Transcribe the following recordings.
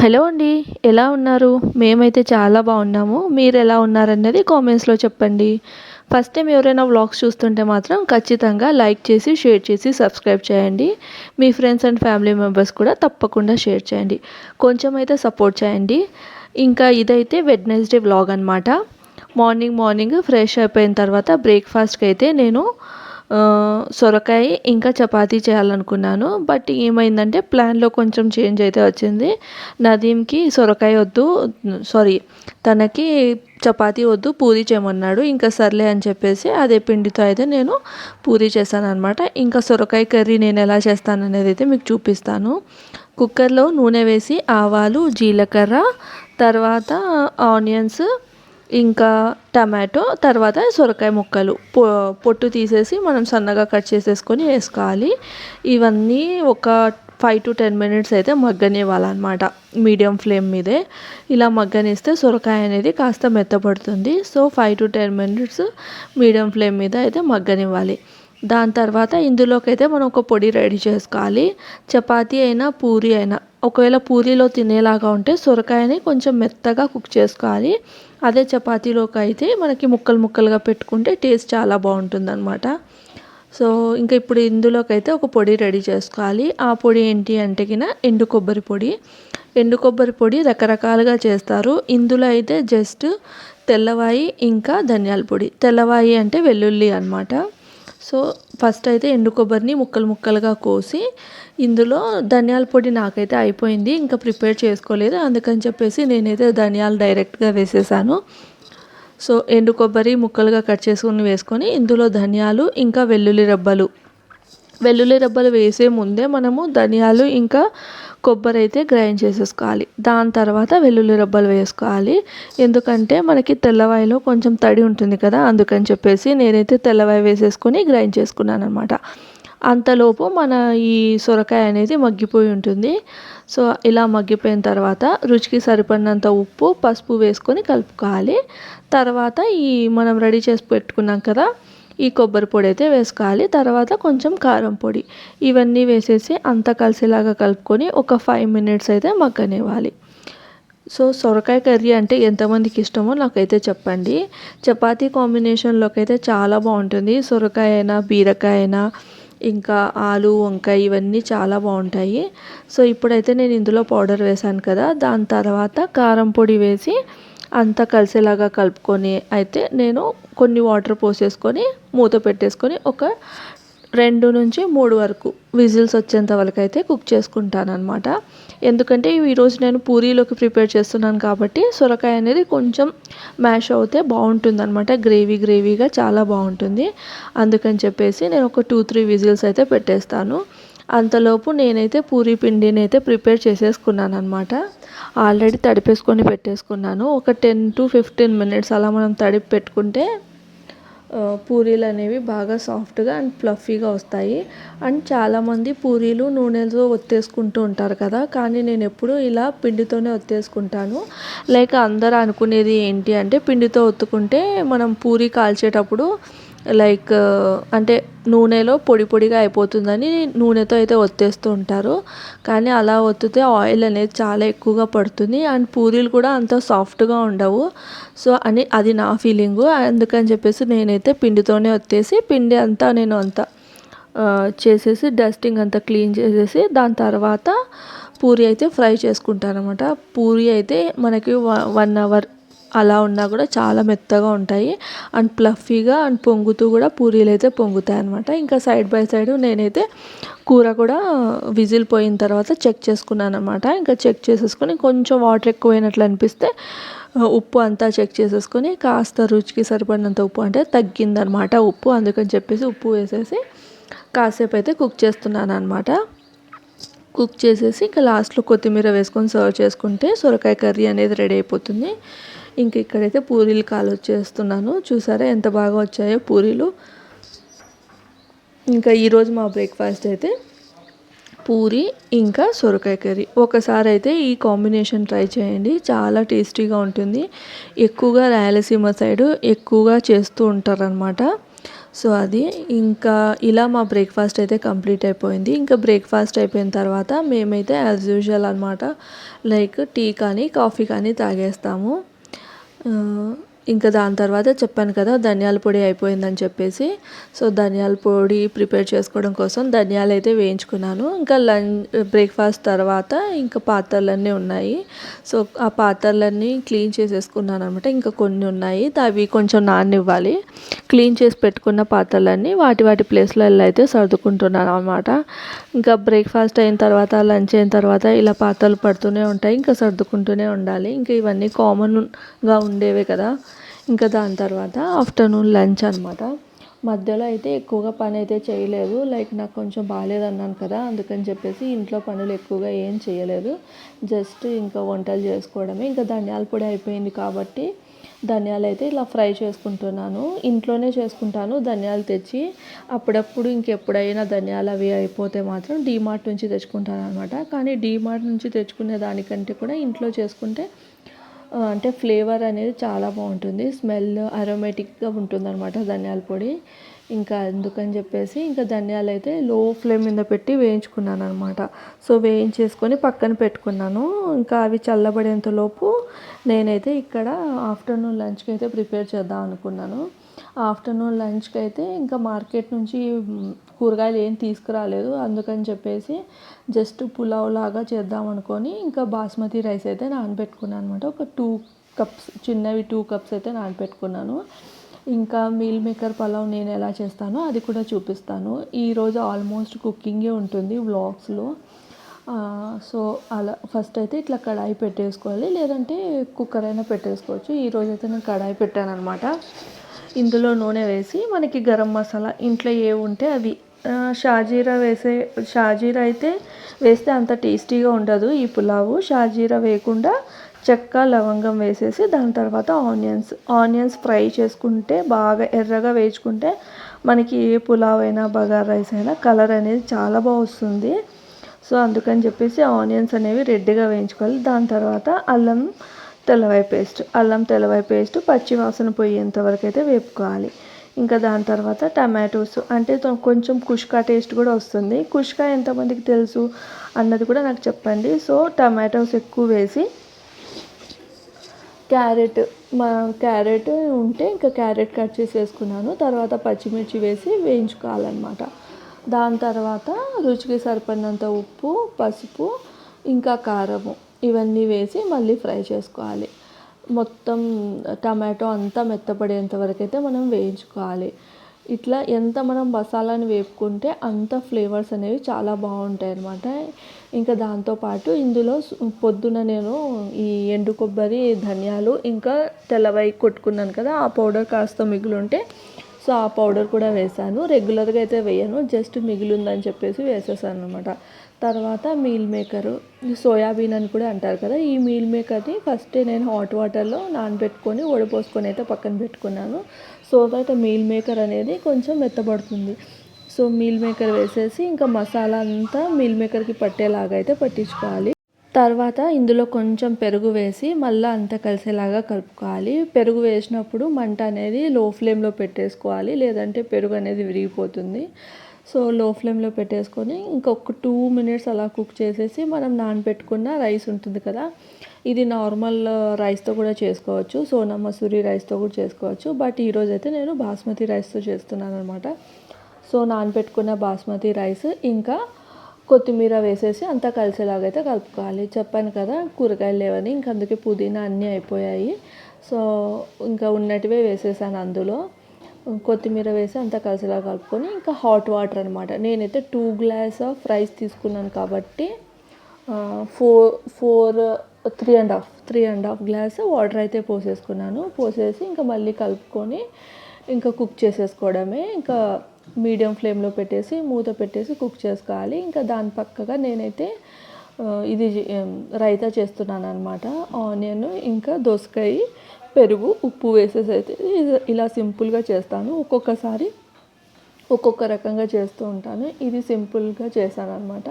Hello అండి ఎలా ఉన్నారు? మేమైతే చాలా బాగున్నాము. మీరు ఎలా ఉన్నారన్నది కామెంట్స్లో చెప్పండి. ఫస్ట్ టైం ఎవరైనా వ్లాగ్స్ చూస్తుంటే మాత్రం ఖచ్చితంగా లైక్ చేసి షేర్ చేసి సబ్స్క్రైబ్ చేయండి. మీ ఫ్రెండ్స్ అండ్ ఫ్యామిలీ మెంబర్స్ కూడా తప్పకుండా షేర్ చేయండి. కొంచెం అయితే సపోర్ట్ చేయండి. ఇంకా ఇదైతే వెడ్నెస్డే వ్లాగ్ అనమాట మార్నింగ్ మార్నింగ్ ఫ్రెష్ అయిపోయిన తర్వాత బ్రేక్ఫాస్ట్కి అయితే నేను సొరకాయ ఇంకా చపాతీ చేయాలనుకున్నాను. బట్ ఏమైందంటే ప్లాన్లో కొంచెం చేంజ్ అయితే వచ్చింది. నదీంకి సొరకాయ వద్దు సారీ తనకి చపాతీ వద్దు పూరి చేయమన్నాడు. ఇంకా సర్లే అని చెప్పేసి అదే పిండితో అయితే నేను పూరి చేశాను అనమాట ఇంకా సొరకాయ కర్రీ నేను ఎలా చేస్తాను అనేది అయితే మీకు చూపిస్తాను. కుక్కర్లో నూనె వేసి ఆవాలు జీలకర్ర తర్వాత ఆనియన్స్ ఇంకా టమాటో తర్వాత సొరకాయ ముక్కలు. పొ పొట్టు తీసేసి మనం సన్నగా కట్ చేసేసుకొని వేసుకోవాలి. ఇవన్నీ ఒక ఫైవ్ టు టెన్ మినిట్స్ అయితే మగ్గనివ్వాలన్నమాట మీడియం ఫ్లేమ్ మీదే. ఇలా మగ్గనిస్తే సొరకాయ అనేది కాస్త మెత్తపడుతుంది. So five to ten minutes medium flame మీద అయితే మగ్గనివ్వాలి. దాని తర్వాత ఇందులోకి అయితే మనం ఒక పొడి రెడీ చేసుకోవాలి. చపాతీ అయినా పూరి అయినా. ఒకవేళ పూరీలో తినేలాగా ఉంటే సొరకాయని కొంచెం మెత్తగా కుక్ చేసుకోవాలి. అదే చపాతీలోకి అయితే మనకి ముక్కలు ముక్కలుగా పెట్టుకుంటే టేస్ట్ చాలా బాగుంటుంది అనమాట సో ఇంకా ఇప్పుడు ఇందులోకి అయితే ఒక పొడి రెడీ చేసుకోవాలి. ఆ పొడి ఏంటి అంటే కిన ఎండు కొబ్బరి పొడి. ఎండు కొబ్బరి పొడి రకరకాలుగా చేస్తారు. ఇందులో అయితే జస్ట్ తెల్లవాయి ఇంకా ధనియాల పొడి. తెల్లవాయి అంటే వెల్లుల్లి అనమాట సో ఫస్ట్ అయితే ఎండు కొబ్బరిని ముక్కలు ముక్కలుగా కోసి ఇందులో ధనియాల పొడి నాకైతే అయిపోయింది ఇంకా ప్రిపేర్ చేసుకోలేదు. అందుకని చెప్పేసి నేనైతే ధనియాలు డైరెక్ట్గా వేసేసాను. సో ఎండు కొబ్బరి ముక్కలుగా కట్ చేసుకుని వేసుకొని ఇందులో ధనియాలు ఇంకా వెల్లుల్లి రబ్బలు వెల్లుల్లి రబ్బలు వేసే ముందే మనము ధనియాలు ఇంకా కొబ్బరి అయితే గ్రైండ్ చేసేసుకోవాలి. దాని తర్వాత వెల్లుల్లి రబ్బలు వేసుకోవాలి. ఎందుకంటే మనకి తెల్లవాయిలో కొంచెం తడి ఉంటుంది కదా అందుకని చెప్పేసి నేనైతే తెల్లవాయి వేసేసుకొని గ్రైండ్ చేసుకున్నాను అనమాట అంతలోపు మన ఈ సొరకాయ అనేది మగ్గిపోయి ఉంటుంది. సో ఇలా మగ్గిపోయిన తర్వాత రుచికి సరిపడినంత ఉప్పు పసుపు వేసుకొని కలుపుకోవాలి. తర్వాత ఈ మనం రెడీ చేసి పెట్టుకున్నాం కదా ఈ కొబ్బరి పొడి అయితే వేసుకోవాలి. తర్వాత కొంచెం కారం పొడి. ఇవన్నీ వేసేసి అంతా కలిసేలాగా కలుపుకొని ఒక ఫైవ్ మినిట్స్ అయితే మగ్గనివ్వాలి. సో సొరకాయ కర్రీ అంటే ఎంతమందికి ఇష్టమో నాకైతే చెప్పండి. చపాతీ కాంబినేషన్లోకి అయితే చాలా బాగుంటుంది. సొరకాయ అయినా బీరకాయ అయినా ఇంకా ఆలు వంకాయ ఇవన్నీ చాలా బాగుంటాయి. సో ఇప్పుడైతే నేను ఇందులో పౌడర్ వేసాను కదా. దాని తర్వాత కారం పొడి వేసి అంతా కలిసేలాగా కలుపుకొని అయితే నేను కొన్ని వాటర్ పోసేసుకొని మూత పెట్టేసుకొని ఒక రెండు నుంచి మూడు వరకు విజిల్స్ వచ్చేంత వరకు అయితే కుక్ చేసుకుంటాను అనమాట ఎందుకంటే ఈరోజు నేను పూరీలోకి ప్రిపేర్ చేస్తున్నాను కాబట్టి సొరకాయ అనేది కొంచెం మ్యాష్ అవుతే బాగుంటుంది అనమాట గ్రేవీ గ్రేవీగా చాలా బాగుంటుంది. అందుకని చెప్పేసి నేను ఒక టూ త్రీ విజిల్స్ అయితే పెట్టేస్తాను. అంతలోపు నేనైతే పూరీ పిండిని అయితే ప్రిపేర్ చేసేసుకున్నాను అనమాట ఆల్రెడీ తడిపేసుకొని పెట్టేసుకున్నాను. ఒక టెన్ టు ఫిఫ్టీన్ మినిట్స్ అలా మనం తడిపి పెట్టుకుంటే పూరీలు అనేవి బాగా సాఫ్ట్గా అండ్ ఫ్లఫీగా వస్తాయి. అండ్ చాలామంది పూరీలు నూనెలతో ఒత్తేసుకుంటూ ఉంటారు కదా కానీ నేను ఎప్పుడు ఇలా పిండితోనే ఒత్తేసుకుంటాను. లైక్ అందరూ అనుకునేది ఏంటి అంటే పిండితో ఒత్తుకుంటే మనం పూరీ కాల్చేటప్పుడు లైక్ అంటే నూనెలో పొడి పొడిగా అయిపోతుందని నూనెతో అయితే ఒత్తేస్తూ ఉంటారు. కానీ అలా ఒత్తితే ఆయిల్ అనేది చాలా ఎక్కువగా పడుతుంది. అండ్ పూరీలు కూడా అంత సాఫ్ట్గా ఉండవు. సో అని అది నా ఫీలింగు. అందుకని చెప్పేసి నేనైతే పిండితోనే ఒత్తేసి పిండి అంతా నేను అంతా చేసేసి డస్టింగ్ అంతా క్లీన్ చేసేసి దాని తర్వాత పూరి అయితే ఫ్రై చేసుకుంటాను అనమాట పూరి అయితే మనకి వన్ అవర్ అలా ఉన్నా కూడా చాలా మెత్తగా ఉంటాయి. అండ్ ప్లఫీగా అండ్ పొంగుతూ కూడా పూరీలు అయితే పొంగుతాయి అనమాట ఇంకా సైడ్ బై సైడ్ నేనైతే కూర కూడా విజిల్ పోయిన తర్వాత చెక్ చేసుకున్నాను అనమాట ఇంకా చెక్ చేసేసుకొని కొంచెం వాటర్ ఎక్కువైనట్లు అనిపిస్తే ఉప్పు అంతా చెక్ చేసేసుకొని కాస్త రుచికి సరిపడినంత ఉప్పు అంటే తగ్గిందనమాట ఉప్పు. అందుకని చెప్పేసి ఉప్పు వేసేసి కాసేపు అయితే కుక్ చేస్తున్నాను అనమాట కుక్ చేసేసి ఇంకా లాస్ట్లో కొత్తిమీర వేసుకొని సర్వ్ చేసుకుంటే సొరకాయ కర్రీ అనేది రెడీ అయిపోతుంది. ఇంక ఇక్కడైతే పూరీలు కాలు వచ్చేస్తున్నాను. చూసారా ఎంత బాగా వచ్చాయో పూరీలు. ఇంకా ఈరోజు మా బ్రేక్ఫాస్ట్ అయితే పూరి ఇంకా సొరకాయ కర్రీ. ఒకసారి అయితే ఈ కాంబినేషన్ ట్రై చేయండి. చాలా టేస్టీగా ఉంటుంది. ఎక్కువగా రాయలసీమ సైడ్ ఎక్కువగా చేస్తూ ఉంటారనమాట సో అది ఇంకా ఇలా మా బ్రేక్ఫాస్ట్ అయితే కంప్లీట్ అయిపోయింది. ఇంకా బ్రేక్ఫాస్ట్ అయిపోయిన తర్వాత మేమైతే యాజ్ యూజువల్ అనమాట లైక్ టీ కానీ కాఫీ కానీ తాగేస్తాము. ఆ, ఇంకా దాని తర్వాత చెప్పాను కదా ధనియాల పొడి అయిపోయిందని చెప్పేసి. సో ధనియాల పొడి ప్రిపేర్ చేసుకోవడం కోసం ధనియాలు అయితే వేయించుకున్నాను. ఇంకా లంచ్ బ్రేక్ఫాస్ట్ తర్వాత ఇంకా పాత్రలన్నీ ఉన్నాయి. సో ఆ పాత్రలన్నీ క్లీన్ చేసేసుకున్నాను అనమాట ఇంకా కొన్ని ఉన్నాయి. అవి కొంచెం నాన్నివ్వాలి క్లీన్ చేసి పెట్టుకున్న పాత్రలన్నీ వాటి వాటి ప్లేస్లలో అయితే సర్దుకుంటున్నాను అనమాట ఇంకా బ్రేక్ఫాస్ట్ అయిన తర్వాత లంచ్ అయిన తర్వాత ఇలా పాత్రలు పడుతూనే ఉంటాయి. ఇంకా సర్దుకుంటూనే ఉండాలి. ఇంకా ఇవన్నీ కామన్గా ఉండేవే కదా. ఇంకా దాని తర్వాత ఆఫ్టర్నూన్ లంచ్ అనమాట మధ్యలో అయితే ఎక్కువగా పని అయితే చేయలేదు. లైక్ నాకు కొంచెం బాగాలేదన్నాను కదా అందుకని చెప్పేసి ఇంట్లో పనులు ఎక్కువగా ఏం చేయలేదు. జస్ట్ ఇంకా వంటలు చేసుకోవడమే. ఇంకా ధనియాల పొడి అయిపోయింది కాబట్టి ధనియాలు అయితే ఇలా ఫ్రై చేసుకుంటున్నాను. ఇంట్లోనే చేసుకుంటాను. ధనియాలు తెచ్చి అప్పుడప్పుడు ఇంకెప్పుడైనా ధనియాలు అవి అయిపోతే మాత్రం డీమార్ట్ నుంచి తెచ్చుకుంటాను అనమాట కానీ డీమార్ట్ నుంచి తెచ్చుకునే దానికంటే కూడా ఇంట్లో చేసుకుంటే అంటే ఫ్లేవర్ అనేది చాలా బాగుంటుంది. స్మెల్ అరోమేటిక్గా ఉంటుంది అనమాట ధనియాల పొడి. ఇంకా అందుకని చెప్పేసి ఇంకా ధనియాలు అయితే లో ఫ్లేమ్ మీద పెట్టి వేయించుకున్నాను అనమాట సో వేయించేసుకొని పక్కన పెట్టుకున్నాను. ఇంకా అవి చల్లబడేంత లోపు నేనైతే ఇక్కడ ఆఫ్టర్నూన్ లంచ్కి అయితే ప్రిపేర్ చేద్దాం అనుకున్నాను. ఆఫ్టర్నూన్ లంచ్కి అయితే ఇంకా మార్కెట్ నుంచి కూరగాయలు ఏం తీసుకురాలేదు. అందుకని చెప్పేసి జస్ట్ పులావ్ లాగా చేద్దాం అనుకొని ఇంకా బాస్మతి రైస్ అయితే నానబెట్టుకున్నాను అనమాట ఒక టూ కప్స్ చిన్నవి టూ కప్స్ అయితే నానబెట్టుకున్నాను. ఇంకా మీల్ మేకర్ పలావ్ నేను ఎలా చేస్తానో అది కూడా చూపిస్తాను. ఈరోజు ఆల్మోస్ట్ కుకింగే ఉంటుంది వ్లాగ్స్లో. సో అలా ఫస్ట్ అయితే ఇట్లా కడాయి పెట్టేసుకోవాలి. లేదంటే కుక్కర్ అయినా పెట్టేసుకోవచ్చు. ఈరోజు అయితే నేను కడాయి పెట్టాను అనమాట ఇందులో నూనె వేసి మనకి గరం మసాలా ఇంట్లో ఏ ఉంటే అవి షాజీరా వేసే షాజీరా అయితే వేస్తే అంత టేస్టీగా ఉండదు ఈ పులావు. షాజీరా వేయకుండా చెక్క లవంగం వేసేసి దాని తర్వాత ఆనియన్స్ ఆనియన్స్ ఫ్రై చేసుకుంటే బాగా ఎర్రగా వేయించుకుంటే మనకి ఏ పులావ్ అయినా బగార్ రైస్ అయినా కలర్ అనేది చాలా బాగా వస్తుంది. సో అందుకని చెప్పేసి ఆనియన్స్ అనేవి రెడ్గా వేయించుకోవాలి. దాని తర్వాత అల్లం తెల్లవాయి పేస్ట్ అల్లం తెల్లవాయి పేస్ట్ పచ్చివాసన పోయేంత వరకు అయితే వేపుకోవాలి. ఇంకా దాని తర్వాత టమాటోస్. అంటే తో- కొంచెం కుష్కా టేస్ట్ కూడా వస్తుంది. కుష్కా ఎంతమందికి తెలుసు అన్నది కూడా నాకు చెప్పండి. సో టమాటోస్ ఎక్కువ వేసి క్యారెట్ మా క్యారెట్ ఉంటే ఇంకా క్యారెట్ కట్ చేసి వేసుకున్నాను. తర్వాత పచ్చిమిర్చి వేసి వేయించుకోవాలన్నమాట. దాని తర్వాత రుచికి సరిపడినంత ఉప్పు పసుపు ఇంకా కారము ఇవన్నీ వేసి మళ్ళీ ఫ్రై చేసుకోవాలి. మొత్తం టమాటో అంతా మెత్తపడేంత వరకు అయితే మనం వేయించుకోవాలి. ఇట్లా ఎంత మనం మసాలాని వేపుకుంటే అంత ఫ్లేవర్స్ అనేవి చాలా బాగుంటాయి అన్నమాట ఇంకా దాంతోపాటు ఇందులో పొద్దున నేను ఈ ఎండు కొబ్బరి ధనియాలు ఇంకా తెల్లవై కొట్టుకున్నాను కదా ఆ పౌడర్ కాస్త మిగులుంటే సో ఆ పౌడర్ కూడా వేసాను రెగ్యులర్గా అయితే వేయను జస్ట్ మిగిలిందని చెప్పేసి వేసేసాను అనమాట తర్వాత మీల్ మేకరు సోయాబీన్ అని కూడా అంటారు కదా ఈ మీల్ మేకర్ని ఫస్ట్ నేను హాట్ వాటర్లో నానబెట్టుకొని వడపోసుకొని అయితే పక్కన పెట్టుకున్నాను. సో దట్ మీల్ మేకర్ అనేది కొంచెం మెత్తబడుతుంది. సో మీల్ మేకర్ వేసేసి ఇంకా మసాలా అంతా మీల్ మేకర్కి పట్టేలాగా అయితే పట్టించుకోవాలి. తర్వాత ఇందులో కొంచెం పెరుగు వేసి మళ్ళీ అంతా కలిసేలాగా కలుపుకోవాలి. పెరుగు వేసినప్పుడు మంట అనేది లో ఫ్లేమ్లో పెట్టేసుకోవాలి. లేదంటే పెరుగు అనేది విరిగిపోతుంది. సో లో ఫ్లేమ్లో పెట్టేసుకొని ఇంకొక టూ మినిట్స్ అలా కుక్ చేసేసి మనం నానబెట్టుకున్న రైస్ ఉంటుంది కదా ఇది నార్మల్ రైస్తో కూడా చేసుకోవచ్చు. సోనా మసూరి రైస్తో కూడా చేసుకోవచ్చు. బట్ ఈరోజు అయితే నేను బాస్మతి రైస్తో చేస్తున్నాను అనమాట సో నానబెట్టుకున్న బాస్మతి రైస్ ఇంకా కొత్తిమీర వేసేసి అంతా కలిసేలాగైతే కలుపుకోవాలి. చెప్పాను కదా కూరగాయలు లేవని ఇంక అందుకే పుదీనా అన్నీ అయిపోయాయి. సో ఇంకా ఉన్నటివే వేసేసాను అందులో. కొత్తిమీర వేసి అంతా కలిసిలా కలుపుకొని ఇంకా హాట్ వాటర్ అనమాట నేనైతే టూ గ్లాస్ ఆఫ్ రైస్ తీసుకున్నాను కాబట్టి four four three and half three and half glass water అయితే పోసేసుకున్నాను. పోసేసి ఇంకా మళ్ళీ కలుపుకొని ఇంకా కుక్ చేసేసుకోవడమే. ఇంకా మీడియం ఫ్లేమ్లో పెట్టేసి మూత పెట్టేసి కుక్ చేసుకోవాలి. ఇంకా దాని పక్కగా నేనైతే ఇది రైతా చేస్తున్నాను అనమాట ఆనియన్ ఇంకా దోసకాయ పెరుగు ఉప్పు వేసేసి అయితే ఇలా సింపుల్గా చేస్తాను. ఒక్కొక్కసారి ఒక్కొక్క రకంగా చేస్తూ ఉంటాను. ఇది సింపుల్గా చేశాను అనమాట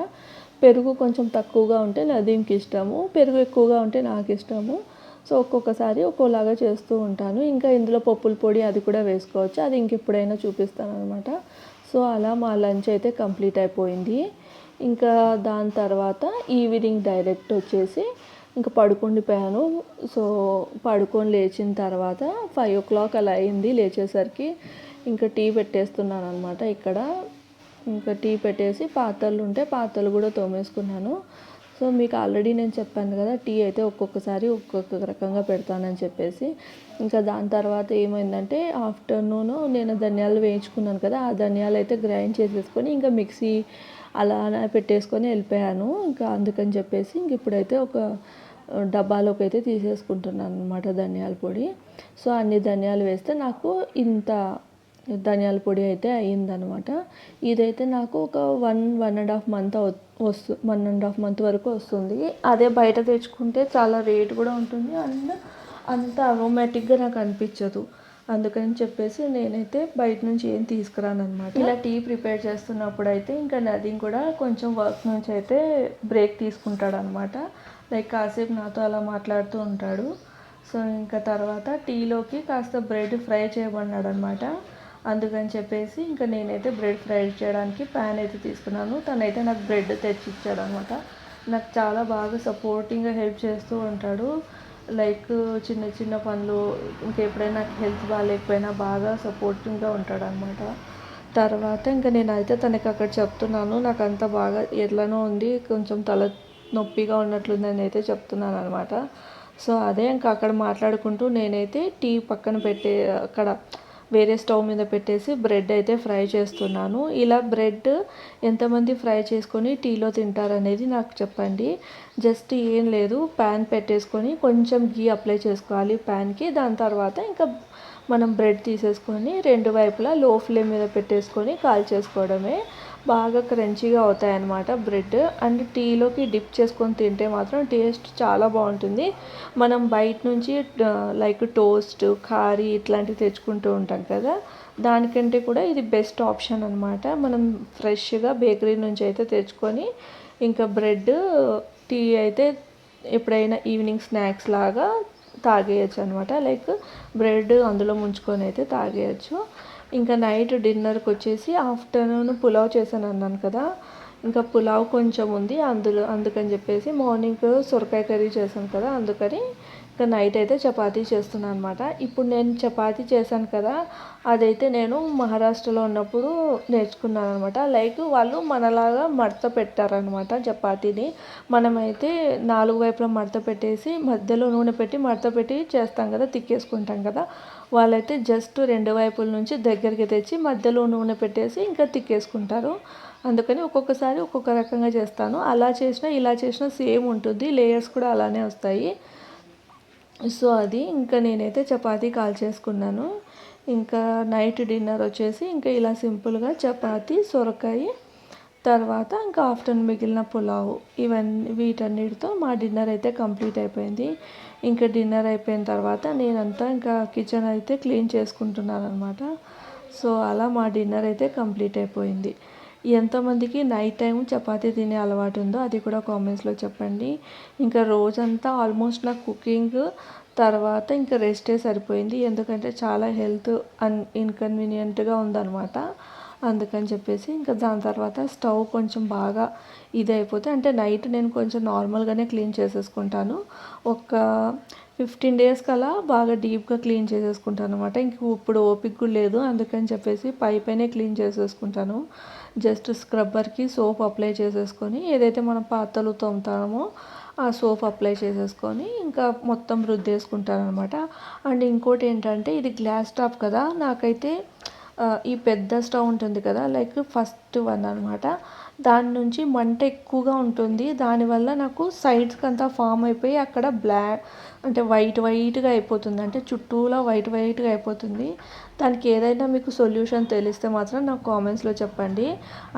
పెరుగు కొంచెం తక్కువగా ఉంటే నదీంకి ఇష్టము. పెరుగు ఎక్కువగా ఉంటే నాకు ఇష్టము. సో ఒక్కొక్కసారి ఒక్కోలాగా చేస్తూ ఉంటాను. ఇంకా ఇందులో పప్పుల పొడి అది కూడా వేసుకోవచ్చు. అది ఇంకెప్పుడైనా చూపిస్తాను అనమాట సో అలా మా లంచ్ అయితే కంప్లీట్ అయిపోయింది. ఇంకా దాని తర్వాత ఈవినింగ్ డైరెక్ట్ వచ్చేసి ఇంకా పడుకుండిపోయాను. సో పడుకొని లేచిన తర్వాత ఫైవ్ ఓ క్లాక్ అలా అయింది లేచేసరికి. ఇంకా టీ పెట్టేస్తున్నాను అనమాట ఇక్కడ. ఇంకా టీ పెట్టేసి పాత్రలు ఉంటే పాత్రలు కూడా తోమేసుకున్నాను. సో మీకు ఆల్రెడీ నేను చెప్పాను కదా టీ అయితే ఒక్కొక్కసారి ఒక్కొక్క రకంగా పెడతానని చెప్పేసి. ఇంకా దాని తర్వాత ఏమైందంటే ఆఫ్టర్నూన్ నేను ధనియాలు వేయించుకున్నాను కదా ఆ ధనియాలు అయితే గ్రైండ్ చేసేసుకొని ఇంకా మిక్సీ అలా పెట్టేసుకొని వెళ్ళిపోయాను. ఇంకా అందుకని చెప్పేసి ఇంక ఇప్పుడైతే ఒక డబ్బాలోకి అయితే తీసేసుకుంటున్నాను అనమాట ధనియాల పొడి. సో అన్ని ధనియాలు వేస్తే నాకు ఇంత ధనియాల పొడి అయితే అయ్యిందనమాట ఇదైతే నాకు ఒక one one and half month వస్తు వన్ అండ్ హాఫ్ మంత్ వరకు వస్తుంది. అదే బయట తెచ్చుకుంటే చాలా రేట్ కూడా ఉంటుంది అండ్ అంత అరోమాటిక్గా నాకు అనిపించదు. అందుకని చెప్పేసి నేనైతే బయట నుంచి ఏం తీసుకురాను అనమాట ఇలా టీ ప్రిపేర్ చేస్తున్నప్పుడు అయితే ఇంకా నదీం కూడా కొంచెం వర్క్ నుంచి అయితే బ్రేక్ తీసుకుంటాడనమాట లైక్ కాసేపు నాతో అలా మాట్లాడుతూ ఉంటాడు. సో ఇంకా తర్వాత టీలోకి కాస్త బ్రెడ్ ఫ్రై చేయబడినాడు అనమాట అందుకని చెప్పేసి ఇంకా నేనైతే బ్రెడ్ ఫ్రై చేయడానికి ప్యాన్ అయితే తీసుకున్నాను. తనైతే నాకు బ్రెడ్ తెచ్చి ఇచ్చాడు అనమాట నాకు చాలా బాగా సపోర్టింగ్గా హెల్ప్ చేస్తూ ఉంటాడు. లైక్ చిన్న చిన్న పనులు ఇంకెప్పుడైనా నాకు హెల్త్ బాగాలేకపోయినా బాగా సపోర్టింగ్గా ఉంటాడు అనమాట తర్వాత ఇంకా నేనైతే తనకి అక్కడ చెప్తున్నాను. నాకు అంత బాగా ఎట్లనో ఉంది. కొంచెం తల నొప్పిగా ఉన్నట్లుందని అయితే చెప్తున్నాను అనమాట సో అదే ఇంకా అక్కడ మాట్లాడుకుంటూ నేనైతే టీ పక్కన పెట్టే అక్కడ వేరే స్టవ్ మీద పెట్టేసి బ్రెడ్ అయితే ఫ్రై చేస్తున్నాను. ఇలా బ్రెడ్ ఎంతమంది ఫ్రై చేసుకొని టీలో తింటారనేది నాకు చెప్పండి. జస్ట్ ఏం లేదు ప్యాన్ పెట్టేసుకొని కొంచెం గీ అప్లై చేసుకోవాలి ప్యాన్కి. దాని తర్వాత ఇంకా మనం బ్రెడ్ తీసేసుకొని రెండు వైపులా లో ఫ్లేమ్ మీద పెట్టేసుకొని కాల్ చేసుకోవడమే. బాగా క్రంచీగా అవుతాయి అన్నమాట బ్రెడ్. అండ్ టీలోకి డిప్ చేసుకొని తింటే మాత్రం టేస్ట్ చాలా బాగుంటుంది. మనం బయట నుంచి లైక్ టోస్ట్ కారీ ఇట్లాంటివి తెచ్చుకుంటూ ఉంటాం కదా దానికంటే కూడా ఇది బెస్ట్ ఆప్షన్ అనమాట మనం ఫ్రెష్గా బేకరీ నుంచి అయితే తెచ్చుకొని ఇంకా బ్రెడ్ టీ అయితే ఎప్పుడైనా ఈవినింగ్ స్నాక్స్ లాగా తాగేయచ్చు అనమాట లైక్ బ్రెడ్ అందులో ముంచుకొని అయితే తాగేయచ్చు. ఇంకా నైట్ డిన్నర్కి వచ్చేసి ఆఫ్టర్నూన్ పులావ్ చేశాను అన్నాను కదా ఇంకా పులావ్ కొంచెం ఉంది అందులో అందుకని చెప్పేసి మార్నింగ్ సొరకాయ కర్రీ చేశాను కదా అందుకని ఇంకా నైట్ అయితే చపాతీ చేస్తున్నాను అనమాట ఇప్పుడు నేను చపాతీ చేశాను కదా అదైతే నేను మహారాష్ట్రలో ఉన్నప్పుడు నేర్చుకున్నాను అనమాట లైక్ వాళ్ళు మనలాగా మడత పెట్టారనమాట చపాతీని. మనమైతే నాలుగు వైపులా మడత పెట్టేసి మధ్యలో నూనె పెట్టి మడత పెట్టి చేస్తాం కదా తిక్కేసుకుంటాం కదా. వాళ్ళైతే జస్ట్ రెండు వైపుల నుంచి దగ్గరికి తెచ్చి మధ్యలో నూనె పెట్టేసి ఇంకా తిక్కేసుకుంటారు. అందుకని ఒక్కొక్కసారి ఒక్కొక్క రకంగా చేస్తాను. అలా చేసినా ఇలా చేసినా సేమ్ ఉంటుంది. లేయర్స్ కూడా అలానే వస్తాయి. సో అది ఇంకా నేనైతే చపాతీ కాల్ చేసుకున్నాను. ఇంకా నైట్ డిన్నర్ వచ్చేసి ఇంకా ఇలా సింపుల్గా చపాతీ సొరకాయ తర్వాత ఇంకా ఆఫ్టర్నూన్ మిగిలిన పులావ్ ఇవన్నీ వీటన్నిటితో మా డిన్నర్ అయితే కంప్లీట్ అయిపోయింది. ఇంకా డిన్నర్ అయిపోయిన తర్వాత నేనంతా ఇంకా కిచెన్ అయితే క్లీన్ చేసుకుంటున్నాను అనమాట సో అలా మా డిన్నర్ అయితే కంప్లీట్ అయిపోయింది. ఎంతమందికి నైట్ టైం చపాతీ తినే అలవాటు ఉందో అది కూడా కామెంట్స్లో చెప్పండి. ఇంకా రోజంతా ఆల్మోస్ట్ నాకు కుకింగ్ తర్వాత ఇంకా రెస్టే సరిపోయింది. ఎందుకంటే చాలా హెల్త్ అన్ ఇన్కన్వీనియంట్గా ఉందన్నమాట. అందుకని చెప్పేసి ఇంకా దాని తర్వాత స్టవ్ కొంచెం బాగా ఇది అయిపోతే అంటే నైట్ నేను కొంచెం నార్మల్గానే క్లీన్ చేసేసుకుంటాను. ఒక ఫిఫ్టీన్ డేస్ కల్లా బాగా డీప్గా క్లీన్ చేసేసుకుంటాను అనమాట ఇంక ఇప్పుడు ఓపిక కూడా లేదు అందుకని చెప్పేసి పై పైనే క్లీన్ చేసేసుకుంటాను. జస్ట్ స్క్రబ్బర్కి సోప్ అప్లై చేసేసుకొని ఏదైతే మనం పాత్రలు తోముతామో ఆ సోప్ అప్లై చేసేసుకొని ఇంకా మొత్తం రుద్దేసుకుంటాను అనమాట అండ్ ఇంకోటి ఏంటంటే ఇది గ్లాస్ టాప్ కదా నాకైతే ఈ పెద్ద స్టవ్ ఉంటుంది కదా లైక్ ఫస్ట్ వన్ అనమాట దాని నుంచి మంట ఎక్కువగా ఉంటుంది. దానివల్ల నాకు సైడ్స్కి అంతా ఫామ్ అయిపోయి అక్కడ బ్లాక్ అంటే వైట్ వైట్గా అయిపోతుంది. అంటే చుట్టూలా వైట్ వైట్గా అయిపోతుంది. దానికి ఏదైనా మీకు సొల్యూషన్ తెలిస్తే మాత్రం నాకు కామెంట్స్లో చెప్పండి.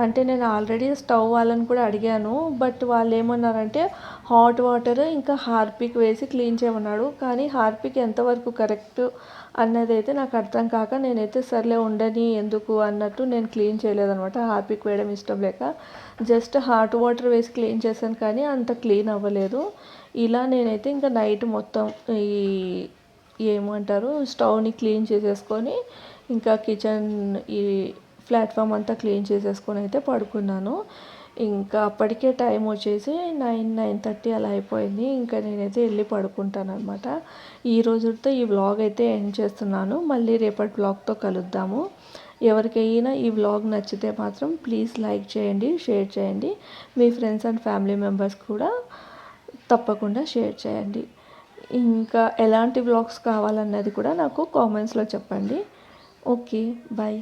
అంటే నేను ఆల్రెడీ స్టవ్ వాళ్ళని కూడా అడిగాను. బట్ వాళ్ళు ఏమన్నారంటే హాట్ వాటర్ ఇంకా హార్పిక్ వేసి క్లీన్ చేయమన్నాడు. కానీ హార్పిక్ ఎంతవరకు కరెక్ట్ అన్నది అయితే నాకు అర్థం కాక నేనైతే సర్లే ఉండని ఎందుకు అన్నట్టు నేను క్లీన్ చేయలేదనమాట హార్పిక్ వేయడం ఇష్టం లేక. జస్ట్ హాట్ వాటర్ వేసి క్లీన్ చేశాను కానీ అంత క్లీన్ అవ్వలేదు. ఇలా నేనైతే ఇంకా నైట్ మొత్తం ఈ ఏమంటారు స్టవ్ని క్లీన్ చేసేసుకొని ఇంకా కిచెన్ ఈ ప్లాట్ఫామ్ అంతా క్లీన్ చేసేసుకొని అయితే పడుకున్నాను. ఇంకా అప్పటికే టైం వచ్చేసి నైన్ నైన్ థర్టీ అలా అయిపోయింది. ఇంకా నేనైతే వెళ్ళి పడుకుంటాను అనమాట ఈ రోజుతో ఈ వ్లాగ్ అయితే ఎండ్ చేస్తున్నాను. మళ్ళీ రేపటి వ్లాగ్తో కలుద్దాము. ఎవరికైనా ఈ వ్లాగ్ నచ్చితే మాత్రం ప్లీజ్ లైక్ చేయండి షేర్ చేయండి. మీ ఫ్రెండ్స్ అండ్ ఫ్యామిలీ మెంబర్స్ కూడా తప్పకుండా షేర్ చేయండి. ఇంకా ఎలాంటి వ్లాగ్స్ కావాలన్నది కూడా నాకు కామెంట్స్లో చెప్పండి. Okay bye